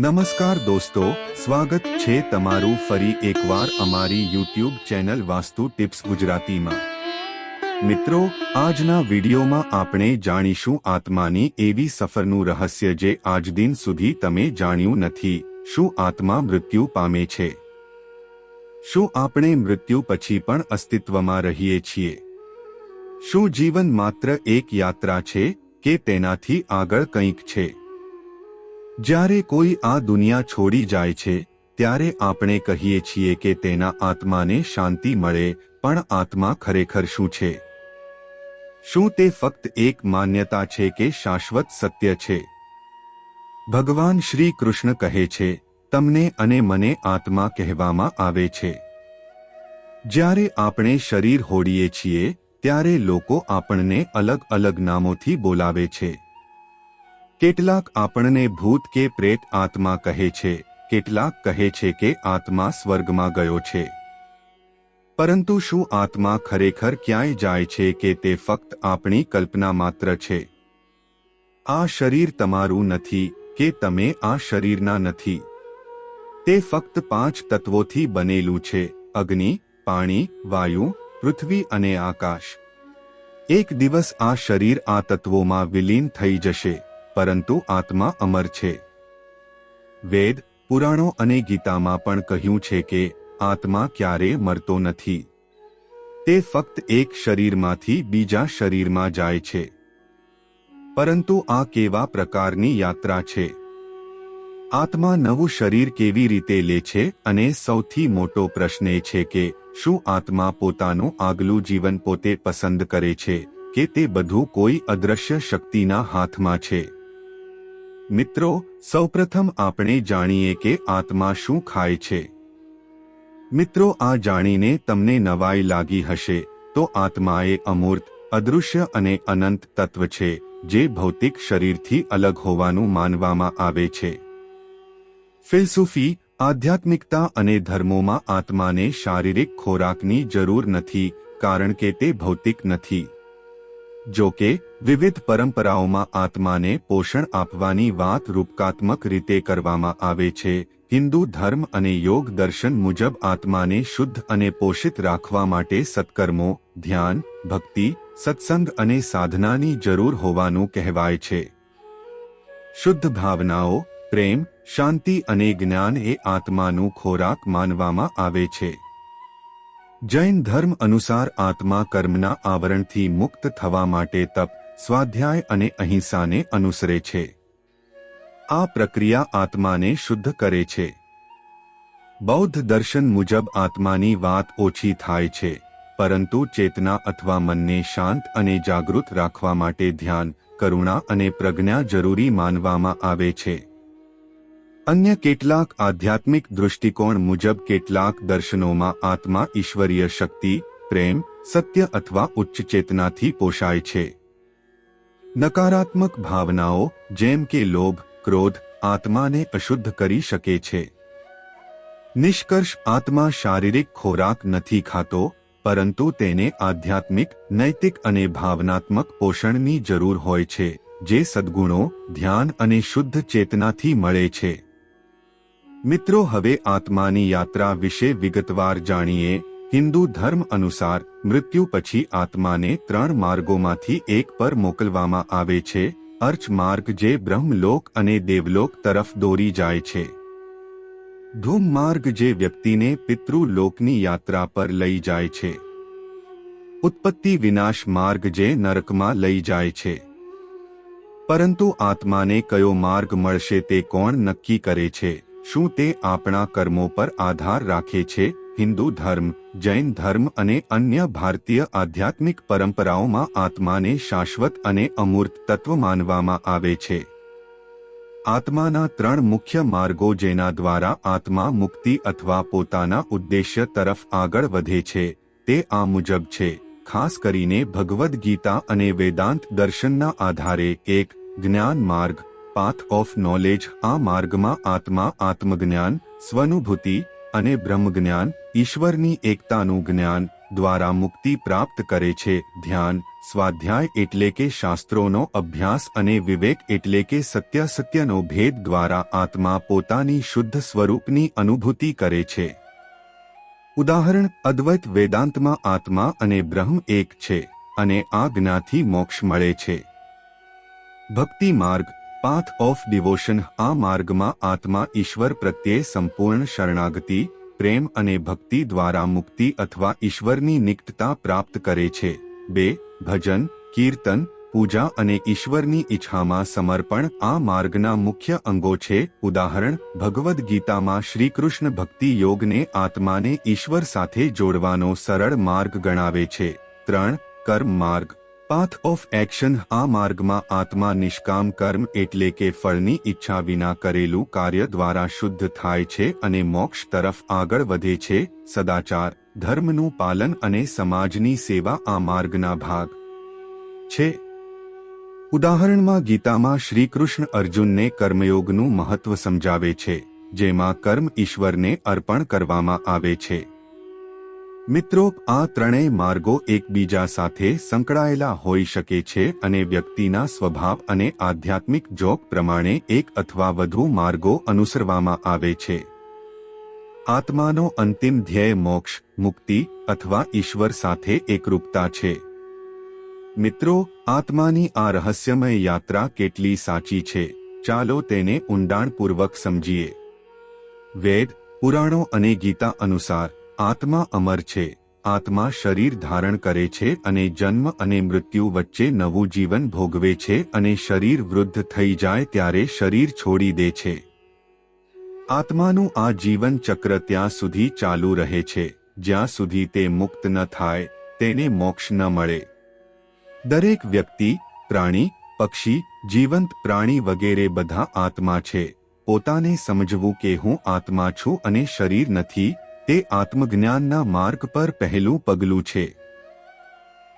નમસ્કાર દોસ્તો, સ્વાગત છે તમારું ફરી એકવાર અમારી યુટ્યુબ ચેનલ વાસ્તુ ટિપ્સ ગુજરાતીમાં. મિત્રો, આજના વિડીયોમાં આપણે જાણીશું આત્માની એવી સફરનું રહસ્ય જે આજ દિન સુધી તમે જાણ્યું નથી. શું આત્મા મૃત્યુ પામે છે? શું આપણે મૃત્યુ પછી પણ અસ્તિત્વમાં રહીએ છીએ? શું જીવન માત્ર એક યાત્રા છે કે તેનાથી આગળ કંઈક છે? જ્યારે કોઈ આ દુનિયા છોડી જાય છે, ત્યારે આપણે કહીએ છીએ કે તેના આત્માને શાંતિ મળે, પણ આત્મા ખરેખર શું છે? શું તે ફક્ત એક માન્યતા છે કે શાશ્વત સત્ય છે? ભગવાન શ્રી કૃષ્ણ કહે છે, તમને અને મને આત્મા કહેવામાં આવે છે. જ્યારે આપણે શરીર હોડીએ છીએ, ત્યારે લોકો આપણને અલગ અલગ નામોથી બોલાવે છે. કેટલાક આપણને ભૂત કે પ્રેત આત્મા કહે છે, કેટલાક કહે છે કે આત્મા સ્વર્ગમાં ગયો છે. પરંતુ શું આત્મા ખરેખર ક્યાંય જાય છે કે તે ફક્ત આપણી કલ્પના માત્ર છે? આ શરીર તમારું નથી કે તમે આ શરીરના નથી. તે ફક્ત પાંચ તત્વોથી બનેલું છે, અગ્નિ, પાણી, વાયુ, પૃથ્વી અને આકાશ. એક દિવસ આ શરીર આ તત્વોમાં વિલીન થઈ જશે. પરંતુ આત્મા અમર છે. વેદ, પુરાણો અને ગીતામાં પણ કહ્યું છે કે આત્મા ક્યારે મરતો નથી. તે ફક્ત એક શરીરમાંથી બીજા શરીરમાં જાય છે. પરંતુ આ કેવા પ્રકારની યાત્રા છે? આત્મા નવું શરીર કેવી રીતે લે છે અને સૌથી મોટો પ્રશ્ન એ છે કે શું આત્મા પોતાનું આગલું જીવન પોતે પસંદ કરે છે કે તે બધું કોઈ અદ્રશ્ય શક્તિના હાથમાં છે? મિત્રો, સૌપ્રથમ આપણે જાણીએ કે આત્મા શું ખાય છે. મિત્રો, આ જાણીને તમને નવાઈ લાગી હશે, તો આત્મા એ અમૂર્ત, અદૃશ્ય અને અનંત તત્વ છે, જે ભૌતિક શરીરથી અલગ હોવાનું માનવામાં આવે છે. ફિલસૂફી, આધ્યાત્મિકતા અને ધર્મોમાં આત્માને શારીરિક ખોરાકની જરૂર નથી, કારણ કે તે ભૌતિક નથી. જો કે વિવિધ પરંપરાઓમાં આત્માને પોષણ આપવાની વાત રૂપકાત્મક રીતે કરવામાં આવે છે. હિન્દુ ધર્મ અને યોગ દર્શન મુજબ આત્માને શુદ્ધ અને પોષિત રાખવા માટે સત્કર્મો, ધ્યાન, ભક્તિ, સત્સંગ અને સાધનાની જરૂર હોવાનું કહેવાય છે. શુદ્ધ ભાવનાઓ, પ્રેમ, શાંતિ અને જ્ઞાન એ આત્માનું ખોરાક માનવામાં આવે છે. જૈન ધર્મ અનુસાર આત્મા કર્મના આવરણથી મુક્ત થવા માટે તપ, સ્વાધ્યાય અને અહિંસાને અનુસરે છે. આ પ્રક્રિયા આત્માને શુદ્ધ કરે છે. બૌદ્ધ દર્શન મુજબ આત્માની વાત ઓછી થાય છે, પરંતુ ચેતના અથવા મનને શાંત અને જાગૃત રાખવા માટે ધ્યાન, કરુણા અને પ્રજ્ઞા જરૂરી માનવામાં આવે છે. અન્ય કેટલાક આધ્યાત્મિક દૃષ્ટિકોણ મુજબ કેટલાક દર્શનોમાં આત્મા ઈશ્વરીય શક્તિ, પ્રેમ, સત્ય અથવા ઉચ્ચ ચેતનાથી પોષાય છે. નકારાત્મક ભાવનાઓ, જેમ કે લોભ, ક્રોધ, આત્માને અશુદ્ધ કરી શકે છે. નિષ્કર્ષ આત્મા શારીરિક ખોરાક નથી ખાતો, પરંતુ તેને આધ્યાત્મિક, નૈતિક અને ભાવનાત્મક પોષણની જરૂર હોય છે, જે સદ્ગુણો, ધ્યાન અને શુદ્ધ ચેતનાથી મળે છે. મિત્રો, હવે આત્માની યાત્રા વિશે વિગતવાર જાણીએ. હિન્દુ ધર્મ અનુસાર મૃત્યુ પછી આત્માને ત્રણ માર્ગોમાંથી એક પર મોકલવામાં આવે છે. અર્ચ માર્ગ જે બ્રહ્મલોક અને દેવલોક તરફ દોરી જાય છે. ધૂમ માર્ગ જે વ્યક્તિને પિતૃલોકની યાત્રા પર લઈ જાય છે. ઉત્પત્તિ વિનાશ માર્ગ જે નરકમાં લઈ જાય છે. પરંતુ આત્માને કયો માર્ગ મળશે તે કોણ નક્કી કરે છે? શું તે આપણા કર્મો પર આધાર રાખે છે? હિન્દુ ધર્મ, જૈન ધર્મ અને અન્ય ભારતીય આધ્યાત્મિક પરંપરાઓમાં આત્માને શાશ્વત અને અમૂર્ત તત્વ માનવામાં આવે છે. આત્માના ત્રણ મુખ્ય માર્ગો જેના દ્વારા આત્મા મુક્તિ અથવા પોતાના ઉદ્દેશ્ય તરફ આગળ વધે છે, તે આ મુજબ છે. ખાસ કરીને ભગવદ્ ગીતા અને વેદાંત દર્શનના આધારે એક જ્ઞાન માર્ગ પાથ ઓફ નોલેજ આ માર્ગમાં આત્મા, આત્મજ્ઞાન, સ્વનુભૂતિ અને બ્રહ્મજ્ઞાન, ઈશ્વરની એકતાનું જ્ઞાન દ્વારા મુક્તિ પ્રાપ્ત કરે છે. ધ્યાન, સ્વાધ્યાય એટલે કે શાસ્ત્રોનો અભ્યાસ અને વિવેક એટલે કે સત્યાસત્યનો ભેદ દ્વારા આત્મા પોતાની શુદ્ધ સ્વરૂપની અનુભૂતિ કરે છે. ઉદાહરણ, અદ્વૈત વેદાંતમાં આત્મા અને બ્રહ્મ એક છે અને આ જ્ઞાથી મોક્ષ મળે છે. ભક્તિ માર્ગ પાથ ઓફ ડિવોશન આ માર્ગમાં આત્મા ઈશ્વર પ્રત્યે સંપૂર્ણ શરણાગતિ, પ્રેમ અને ભક્તિ દ્વારા મુક્તિ અથવા ઈશ્વરની નિકટતા પ્રાપ્ત કરે છે. બે, ભજન, કીર્તન, પૂજા અને ઈશ્વરની ઈચ્છામાં સમર્પણ, આ માર્ગના મુખ્ય અંગો છે. ઉદાહરણ, ભગવદ્ ગીતામાં શ્રીકૃષ્ણ ભક્તિ યોગને આત્માને ઈશ્વર સાથે જોડવાનો સરળ માર્ગ ગણાવે છે. ત્રણ, કર્મ માર્ગ. પાથ ઓફ એક્શન આ માર્ગમાં આત્મા નિષ્કામ કર્મ એટલે કે ફળની ઈચ્છા વિના કરેલું કાર્ય દ્વારા શુદ્ધ થાય છે અને મોક્ષ તરફ આગળ વધે છે, સદાચાર, ધર્મનું પાલન અને સમાજની સેવા આ માર્ગના ભાગ છે. ઉદાહરણમાં ગીતામાં શ્રીકૃષ્ણ અર્જુનને કર્મયોગનું મહત્વ સમજાવે છે, જેમાં કર્મ ઈશ્વરને અર્પણ કરવામાં આવે છે. મિત્રો, આ ત્રણેય માર્ગો એકબીજા સાથે સંકળાયેલા હોઈ શકે છે અને વ્યક્તિના સ્વભાવ અને આધ્યાત્મિક જોગ પ્રમાણે એક અથવા વધુ માર્ગો અનુસરવામાં આવે છે. આત્માનો અંતિમ ધ્યેય મોક્ષ, મુક્તિ અથવા ઈશ્વર સાથે એકરૂપતા છે. મિત્રો, આત્માની આ રહસ્યમય યાત્રા કેટલી સાચી છે? ચાલો તેને ઊંડાણપૂર્વક સમજીએ. વેદ, પુરાણો અને ગીતા અનુસાર આત્મા અમર છે. આત્મા શરીર ધારણ કરે છે અને જન્મ અને મૃત્યુ વચ્ચે નવું જીવન ભોગવે છે અને શરીર વૃદ્ધ થઈ જાય ત્યારે શરીર છોડી દે છે. આત્માનું આ જીવન ચક્ર ત્યાં સુધી ચાલુ રહે છે. જ્યાં સુધી તે મુક્ત ન થાય, તેને મોક્ષ ન મળે. દરેક વ્યક્તિ, પ્રાણી, પક્ષી, જીવંત પ્રાણી વગેરે બધા આત્મા છે. પોતાને સમજવું કે હું આત્મા છું અને શરીર નથી તે આત્મજ્ઞાનના માર્ગ પર પહેલું પગલું છે.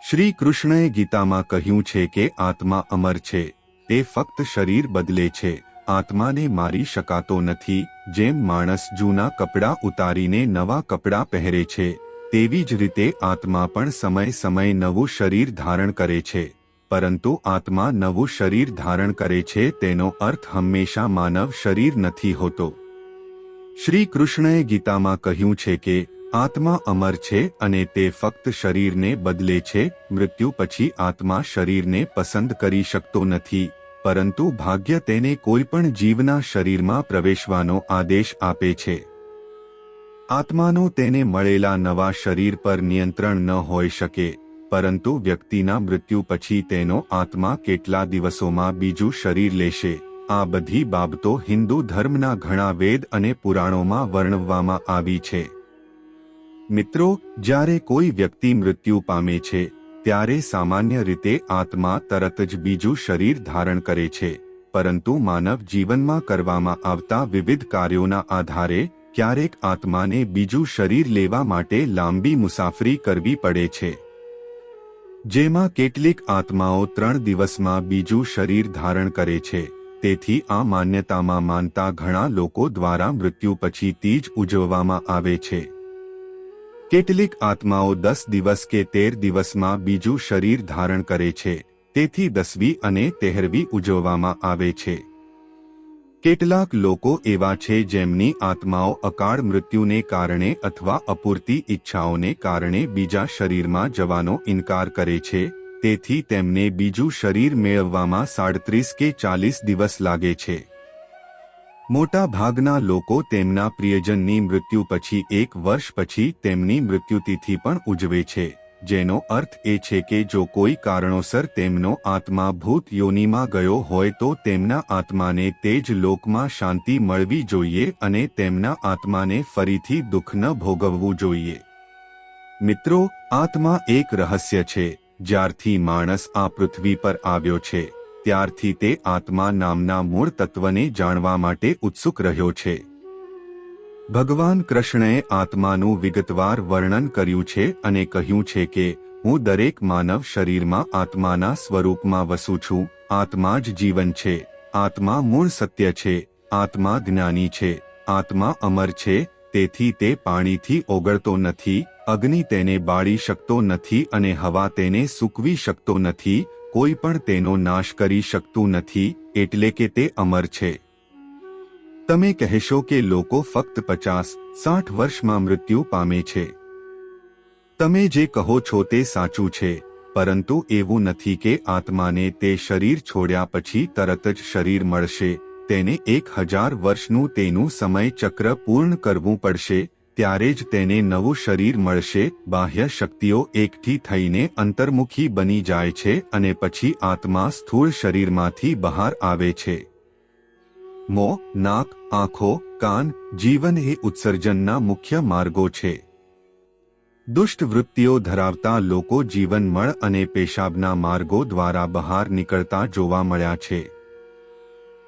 શ્રી કૃષ્ણએ ગીતામાં કહ્યું છે કે આત્મા અમર છે, તે ફક્ત શરીર બદલે છે, આત્માને મારી શકાતો નથી, જેમ માણસ જૂના કપડાં ઉતારીને નવા કપડાં પહેરે છે, તેવી જ રીતે આત્મા પણ સમય સમય નવું શરીર ધારણ કરે છે, પરંતુ આત્મા નવું શરીર ધારણ કરે છે તેનો અર્થ હંમેશા માનવ શરીર નથી હોતો. શ્રી કૃષ્ણએ ગીતામાં કહ્યું છે કે, આત્મા અમર છે અને તે ફક્ત શરીરને બદલે છે, મૃત્યુ પછી આત્મા શરીરને પસંદ કરી શકતો નથી, પરંતુ ભાગ્ય તેને કોઈપણ જીવના શરીરમાં પ્રવેશવાનો આદેશ આપે છે. આત્માનો તેને મળેલા નવા શરીર પર નિયંત્રણ ન હોઈ શકે, પરંતુ વ્યક્તિના મૃત્યુ પછી તેનો આત્મા કેટલા દિવસોમાં બીજું શરીર લેશે? આ બધી બાબતો હિન્દુ ધર્મના ઘણા વેદ અને પુરાણોમાં વર્ણવવામાં આવી છે. મિત્રો, જ્યારે કોઈ વ્યક્તિ મૃત્યુ પામે છે, ત્યારે સામાન્ય રીતે આત્મા તરત જ બીજું શરીર ધારણ કરે છે, પરંતુ માનવ જીવનમાં કરવામાં આવતા વિવિધ કાર્યોના આધારે ક્યારેક આત્માને બીજું શરીર લેવા માટે લાંબી મુસાફરી કરવી પડે છે. જેમાં કેટલીક આત્માઓ ત્રણ દિવસમાં બીજું શરીર ધારણ કરે છે. તેથી આ માન્યતામાં માનતા ઘણા લોકો દ્વારા મૃત્યુ પછી તીજ ઉજવવામાં આવે છે. કેટલીક આત્માઓ દસ દિવસ કે તેર દિવસમાં બીજું શરીર ધારણ કરે છે, તેથી દસવી અને તેહરવી ઉજવવામાં આવે છે. કેટલાક લોકો એવા છે જેમની આત્માઓ અકાળ મૃત્યુને કારણે અથવા અપૂરતી ઈચ્છાઓને કારણે બીજા શરીરમાં જવાનો ઇનકાર કરે છે તેથી તેમને બીજું શરીર મેળવવામાં સાડત્રીસ કે ચાલીસ દિવસ લાગે છે. મોટા ભાગના લોકો તેમના પ્રિયજનની મૃત્યુ પછી એક વર્ષ પછી તેમની મૃત્યુતિથિ પણ ઉજવે છે, જેનો અર્થ એ છે કે જો કોઈ કારણોસર તેમનો આત્મા ભૂત યોનિમાં ગયો હોય તો તેમના આત્માને તે જ લોકમાં શાંતિ મળવી જોઈએ અને તેમના આત્માને ફરીથી દુઃખ ન ભોગવવું જોઈએ. મિત્રો, આત્મા એક રહસ્ય છે. જ્યારથી માણસ આ પૃથ્વી પર આવ્યો છે, ત્યારથી તે આત્મા નામના મૂળ તત્વને જાણવા માટે ઉત્સુક રહ્યો છે. ભગવાન કૃષ્ણએ આત્માનું વિગતવાર વર્ણન કર્યું છે અને કહ્યું છે કે, હું દરેક માનવ શરીરમાં આત્માના સ્વરૂપમાં વસું છું, આત્મા જ જીવન છે, આત્મા મૂળ સત્ય છે, આત્મા જ્ઞાની છે, આત્મા અમર છે, તેથી તે પાણીથી ઓગળતો નથી અગ્નિ તેને બાળી શકતો નથી અને હવા તેને સૂકવી શકતો નથી, કોઈ પણ તેનો નાશ કરી શકતું નથી, એટલે કે તે અમર છે. તમે કહેશો કે લોકો ફક્ત પચાસ, સાઠ વર્ષમાં મૃત્યુ પામે છે. તમે જે કહો છો તે સાચું છે, પરંતુ એવું નથી કે આત્માને તે શરીર છોડ્યા પછી તરત જ શરીર મળશે, તેને એક હજાર વર્ષનું તેનું સમય ચક્ર પૂર્ણ કરવું પડશે ત્યારે જ તેને નવું શરીર મળશે, બાહ્ય શક્તિઓ એકઠી થઈને અંતર્મુખી બની જાય છે અને પછી આત્મા સ્થૂળ શરીરમાંથી બહાર આવે છે. મોં, નાક, આંખો, કાન, જીવન એ ઉત્સર્જનના મુખ્ય માર્ગો છે. દુષ્ટ વૃત્તિઓ ધરાવતા લોકો જીવનમળ અને પેશાબના માર્ગો દ્વારા બહાર નીકળતા જોવા મળ્યા છે.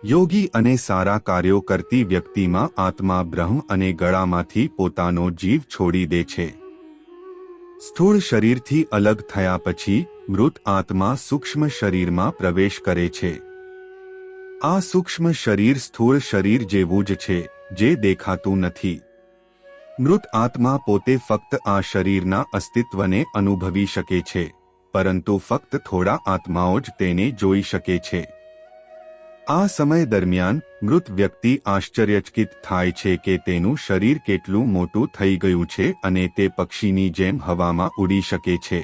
યોગી અને સારા કાર્યો કરતી વ્યક્તિમાં આત્મા બ્રહ્મ અને ગળામાંથી પોતાનો જીવ છોડી દે છે. સ્થૂળ શરીરથી અલગ થયા પછી, મૃત આત્મા સૂક્ષ્મ શરીરમાં પ્રવેશ કરે છે. આ સૂક્ષ્મ શરીર સ્થૂળ શરીર જેવું જ છે, જે દેખાતું નથી. મૃત આત્મા પોતે ફક્ત આ શરીરના અસ્તિત્વને અનુભવી શકે છે, પરંતુ ફક્ત થોડા આત્માઓ જ તેને જોઈ શકે છે. આ સમય દરમિયાન મૃત વ્યક્તિ આશ્ચર્યચકિત થાય છે કે તેનું શરીર કેટલું મોટું થઈ ગયું છે અને તે પક્ષીની જેમ હવામાં ઉડી શકે છે.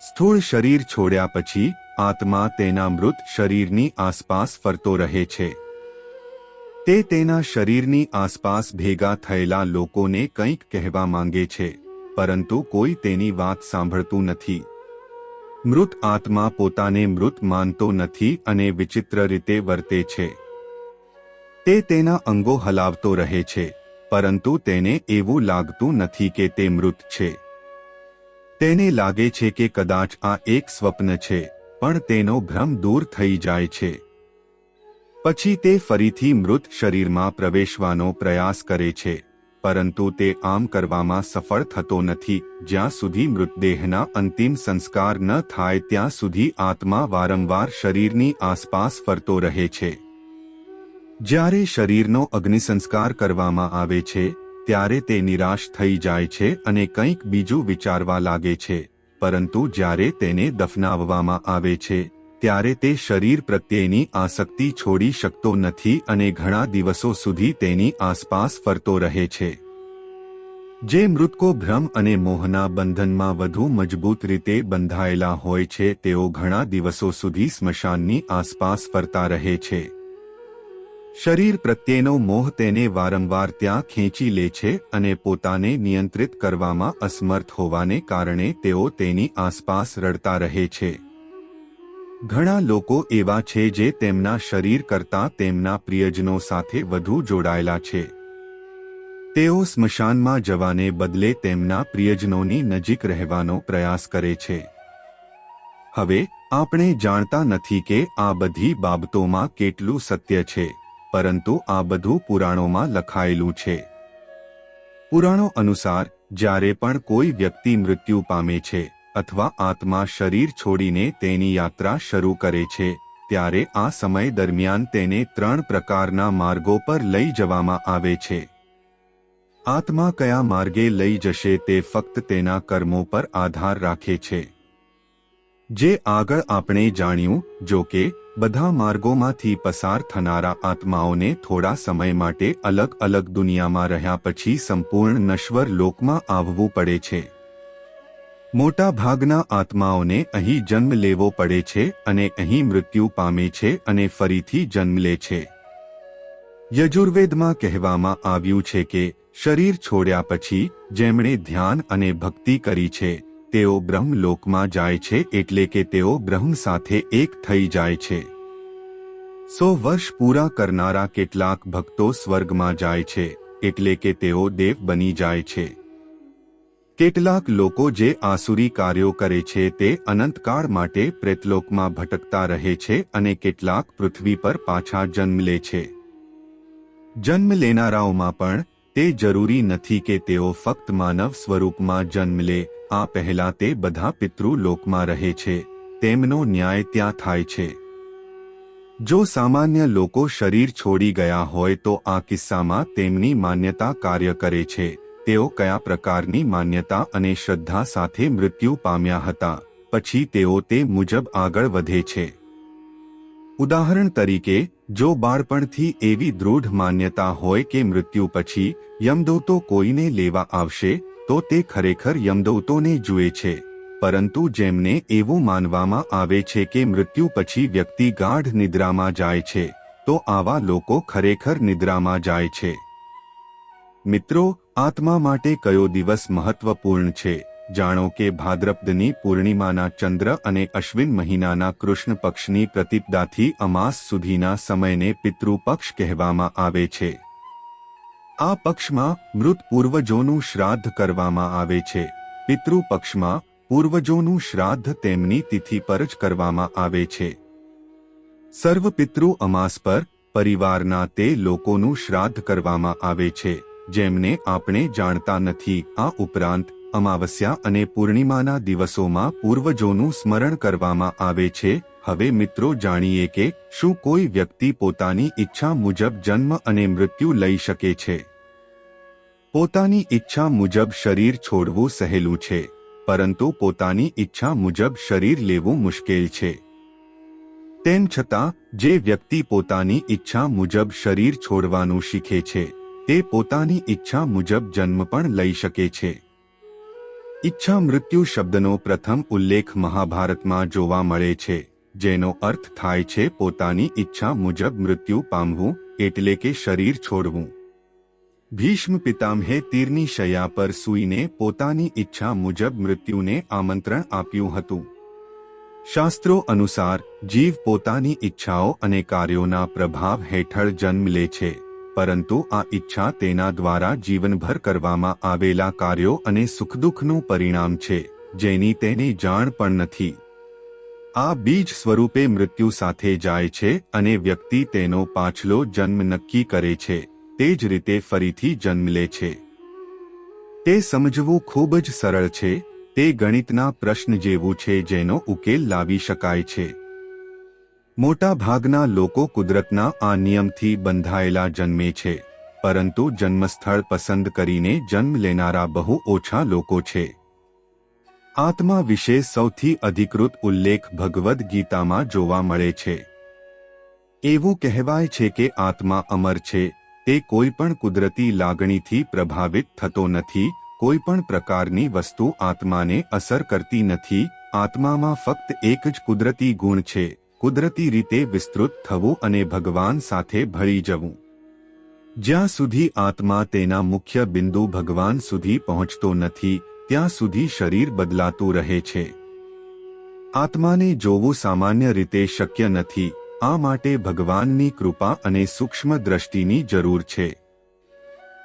સ્થૂળ શરીર છોડ્યા પછી આત્મા તેના મૃત શરીરની આસપાસ ફરતો રહે છે. તે તેના શરીરની આસપાસ ભેગા થયેલા લોકોને કંઈક કહેવા માંગે છે, પરંતુ કોઈ તેની વાત સાંભળતું નથી. મૃત આત્મા પોતાને મૃત માનતો નથી અને વિચિત્ર રીતે વર્તે છે. તે તેના અંગો હલાવતો રહે છે, પરંતુ તેને એવું લાગતું નથી કે તે મૃત છે. તેને લાગે છે કે કદાચ આ એક સ્વપ્ન છે, પણ તેનો ભ્રમ દૂર થઈ જાય છે. પછી તે ફરીથી મૃત શરીરમાં પ્રવેશવાનો પ્રયાસ કરે છે. પરંતુ તે આમ કરવામાં સફળ થતો નથી, જ્યાં સુધી મૃતદેહના અંતિમ સંસ્કાર ન થાય ત્યાં સુધી આત્મા વારંવાર શરીરની આસપાસ ફરતો રહે છે. જ્યારે શરીરનો અગ્નિસંસ્કાર કરવામાં આવે છે, ત્યારે તે નિરાશ થઈ જાય છે અને કંઈક બીજું વિચારવા લાગે છે, પરંતુ જ્યારે તેને દફનાવવામાં આવે છે ત્યારે તે શરીર પ્રત્યેની આસક્તિ છોડી શકતો નથી અને ઘણા દિવસો સુધી તેની આસપાસ ફરતો રહે છે. જે મૃતકો ભ્રમ અને મોહના બંધનમાં વધુ મજબૂત રીતે બંધાયેલા હોય છે, તેઓ ઘણા દિવસો સુધી સ્મશાનની આસપાસ ફરતા રહે છે. શરીર પ્રત્યેનો મોહ તેને વારંવાર ત્યાં ખેંચી લે છે અને પોતાને નિયંત્રિત કરવામાં અસમર્થ હોવાને કારણે તેઓ તેની આસપાસ રડતા રહે છે. ઘણા લોકો એવા છે જે તેમના શરીર કરતાં તેમના પ્રિયજનો સાથે વધુ જોડાયેલા છે. તેઓ સ્મશાનમાં જવાને બદલે તેમના પ્રિયજનોની નજીક રહેવાનો પ્રયાસ કરે છે. હવે, આપણે જાણતા નથી કે આ બધી બાબતોમાં કેટલું સત્ય છે, પરંતુ આ બધું પુરાણોમાં લખાયેલું છે. પુરાણો અનુસાર, જ્યારે પણ કોઈ વ્યક્તિ મૃત્યુ પામે છે અથવા આત્મા શરીર છોડીને તેની યાત્રા શરૂ કરે છે, ત્યારે આ સમય દરમિયાન તેને ત્રણ પ્રકારના માર્ગો પર લઈ જવામાં આવે છે. આત્મા કયા માર્ગે લઈ જશે તે ફક્ત તેના કર્મો પર આધાર રાખે છે. જે આગળ આપણે જાણ્યું, જો કે, બધા માર્ગોમાંથી પસાર થનારા આત્માઓને થોડા સમય માટે અલગ અલગ દુનિયામાં રહ્યા પછી સંપૂર્ણ નશ્વર લોકમાં આવવું પડે છે. મોટા ભાગના આત્માઓને અહીં જન્મ લેવો પડે છે અને અહીં મૃત્યુ પામે છે અને ફરીથી જન્મ લે છે. યજુર્વેદમાં કહેવામાં આવ્યું છે કે, શરીર છોડ્યા પછી જેમણે ધ્યાન અને ભક્તિ કરી છે, તેઓ બ્રહ્મલોકમાં જાય છે એટલે કે તેઓ બ્રહ્મ સાથે એક થઈ જાય છે. સો વર્ષ પૂરા કરનારા કેટલાક ભક્તો સ્વર્ગમાં જાય છે, એટલે કે તેઓ દેવ બની જાય છે. કેટલાક લોકો જે આસુરી કાર્યો કરે છે તે અનંતકાળ માટે પ્રેતલોકમાં ભટકતા રહે છે અને કેટલાક પૃથ્વી પર પાછા જન્મ લે છે. જન્મ લેનારાઓમાં પણ તે જરૂરી નથી કે તેઓ ફક્ત માનવ સ્વરૂપમાં જન્મ લે, આ પહેલા તે બધા પિતૃલોકમાં રહે છે, તેમનો ન્યાય ત્યાં થાય છે. જો સામાન્ય લોકો શરીર છોડી ગયા હોય તો આ કિસ્સામાં તેમની માન્યતા કાર્ય કરે છે. તેઓ કયા પ્રકારની માન્યતા અને શ્રદ્ધા સાથે મૃત્યુ પામ્યા હતા? પછી તેઓ તે મુજબ આગળ વધે છે. ઉદાહરણ તરીકે, જો બાળપણથી એવી દૃઢ માન્યતા હોય કે મૃત્યુ પછી યમદૂતો કોઈને લેવા આવશે, તો તે ખરેખર યમદૂતોને જુએ છે. પરંતુ જેમને એવું માનવામાં આવે છે કે મૃત્યુ પછી વ્યક્તિ ગાઢ નિદ્રામાં જાય છે, તો આવા લોકો ખરેખર નિદ્રામાં જાય છે. મિત્રો, આત્મા માટે કયો દિવસ મહત્વપૂર્ણ છે? જાણો કે ભાદ્રપદની પૂર્ણિમાના ચંદ્ર અને અશ્વિન મહિનાના કૃષ્ણ પક્ષની પ્રતિપદાથી અમાસ સુધીના સમયને પિતૃપક્ષ કહેવામાં આવે છે. આ પક્ષમાં મૃત પૂર્વજોનું શ્રાદ્ધ કરવામાં આવે છે. પિતૃપક્ષમાં પૂર્વજોનું શ્રાદ્ધ તેમની તિથિ પર જ કરવામાં આવે છે. સર્વ પિતૃ અમાસ પર પરિવારના તે લોકોનું શ્રાદ્ધ કરવામાં આવે છે. જેમને આપણે જાણતા નથી. આ ઉપરાંત, અમાવસ્યા અને પૂર્ણિમાના દિવસોમાં પૂર્વજોનું સ્મરણ કરવામાં આવે છે. હવે મિત્રો જાણીએ કે, શું કોઈ વ્યક્તિ પોતાની ઈચ્છા મુજબ જન્મ અને મૃત્યુ લઈ શકે છે? પોતાની ઈચ્છા મુજબ શરીર છોડવું સહેલું છે, પરંતુ પોતાની ઈચ્છા મુજબ શરીર લેવું મુશ્કેલ છે. તેમ છતાં, જે વ્યક્તિ પોતાની ઈચ્છા મુજબ શરીર છોડવાનું શીખે છે તે પોતાની ઈચ્છા મુજબ જન્મ પણ લઈ શકે છે. ઈચ્છા મૃત્યુ શબ્દનો પ્રથમ ઉલ્લેખ મહાભારતમાં જોવા મળે છે, જેનો અર્થ થાય છે પોતાની ઈચ્છા મુજબ મૃત્યુ પામવું, એટલે કે શરીર છોડવું. ભીષ્મ પિતામહે તીરની શયા પર સૂઈને પોતાની ઈચ્છા મુજબ મૃત્યુને આમંત્રણ આપ્યું હતું. શાસ્ત્રો અનુસાર, જીવ પોતાની ઈચ્છાઓ અને કાર્યોના પ્રભાવ હેઠળ જન્મ લે છે. પરંતુ આ ઈચ્છા તેના દ્વારા જીવનભર કરવામાં આવેલા કાર્યો અને સુખદુઃખનું પરિણામ છે, જેની તેને જાણ પણ નથી. આ બીજ સ્વરૂપે મૃત્યુ સાથે જાય છે અને વ્યક્તિ તેનો પાછલો જન્મ નક્કી કરે છે, તે જ રીતે ફરીથી જન્મ લે છે. તે સમજવું ખૂબ જ સરળ છે, તે ગણિતના પ્રશ્ન જેવું છે જેનો ઉકેલ લાવી શકાય છે. મોટા ભાગના લોકો કુદરતના આ નિયમથી બંધાયેલા જન્મે છે, પરંતુ જન્મસ્થળ પસંદ કરીને જન્મ લેનારા બહુ ઓછા લોકો છે. આત્મા વિશે સૌથી અધિકૃત ઉલ્લેખ ભગવદ્ ગીતામાં જોવા મળે છે. એવું કહેવાય છે કે આત્મા અમર છે, તે કોઈપણ કુદરતી લાગણીથી પ્રભાવિત થતો નથી કોઈ પણ પ્રકારની વસ્તુ આત્માને અસર કરતી નથી, આત્મામાં ફક્ત એક જ કુદરતી ગુણ છે. કુદરતી રીતે વિસ્તૃત થવું અને ભગવાન સાથે ભળી જવું. જ્યાં સુધી આત્મા તેના મુખ્ય બિંદુ ભગવાન સુધી પહોંચતો નથી, ત્યાં સુધી શરીર બદલાતું રહે છે. આત્માને જોવું સામાન્ય રીતે શક્ય નથી, આ માટે ભગવાનની કૃપા અને સૂક્ષ્મ દ્રષ્ટિની જરૂર છે.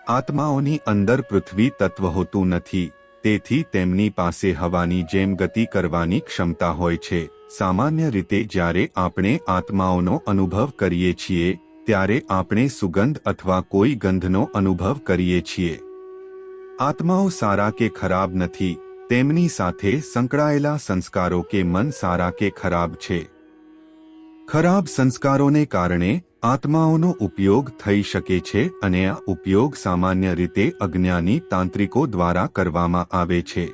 આત્માઓની અંદર પૃથ્વી તત્વ હોતું નથી તેથી તેમની પાસે હવાની જેમ ગતિ કરવાની ક્ષમતા હોય છે. સામાન્ય રીતે જ્યારે આપણે આત્માઓનો અનુભવ કરીએ છીએ, ત્યારે આપણે સુગંધ અથવા કોઈ ગંધનો અનુભવ કરીએ છીએ. આત્માઓ સારા કે ખરાબ નથી, તેમની સાથે સંકળાયેલા સંસ્કારો કે મન સારા કે ખરાબ છે. ખરાબ સંસ્કારોને કારણે આત્માઓનો ઉપયોગ થઈ શકે છે અને આ ઉપયોગ સામાન્ય રીતે અજ્ઞાની તાંત્રિકો દ્વારા કરવામાં આવે છે.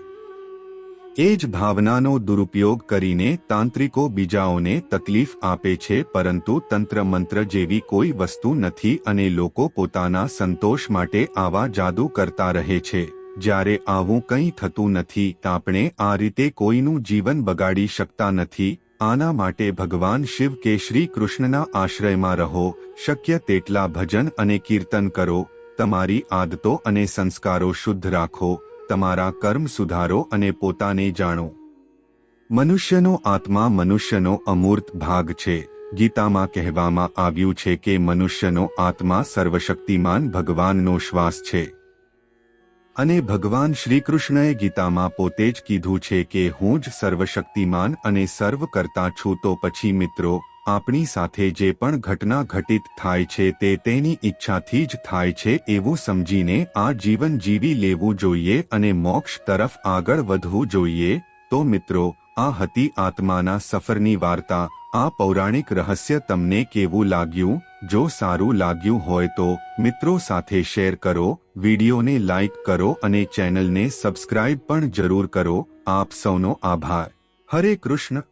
એ જ ભાવનાનો દુરુપયોગ કરીને તાંત્રિકો બીજાઓને તકલીફ આપે છે પરંતુ તંત્ર મંત્ર જેવી કોઈ વસ્તુ નથી અને લોકો પોતાના સંતોષ માટે આવા જાદુ કરતા રહે છે. જ્યારે આવું કંઈ થતું નથી, આપણે આ રીતે કોઈનું જીવન બગાડી શકતા નથી આના માટે ભગવાન શિવ કે શ્રી કૃષ્ણના આશ્રયમાં રહો, શક્ય તેટલા ભજન અને કીર્તન કરો, તમારી આદતો અને સંસ્કારો શુદ્ધ રાખો, તમારા કર્મ સુધારો અને પોતાને જાણો. મનુષ્યનો આત્મા મનુષ્યનો અમૂર્ત ભાગ છે. ગીતામાં કહેવામાં આવ્યું છે કે મનુષ્યનો આત્મા સર્વશક્તિમાન ભગવાનનો શ્વાસ છે. અને ભગવાન શ્રીકૃષ્ણએ ગીતામાં પોતે જ કીધું છે કે હું જ સર્વશક્તિમાન અને સર્વ કરતા છું, તો પછી મિત્રો, આપણી સાથે જે પણ ઘટના ઘટિત થાય છે તે તેની ઈચ્છાથી જ થાય છે એવું સમજીને આ જીવન જીવી લેવું જોઈએ અને મોક્ષ તરફ આગળ વધવું જોઈએ. તો મિત્રો આ હતી આત્માના સફરની વાર્તા. આ પૌરાણિક રહસ્ય તમને કેવું લાગ્યું? જો સારું લાગ્યું હોય તો મિત્રો સાથે શેર કરો, વિડીયોને લાઇક કરો અને ચેનલને સબસ્ક્રાઇબ પણ જરૂર કરો. આપ સૌનો આભાર. હરે કૃષ્ણ.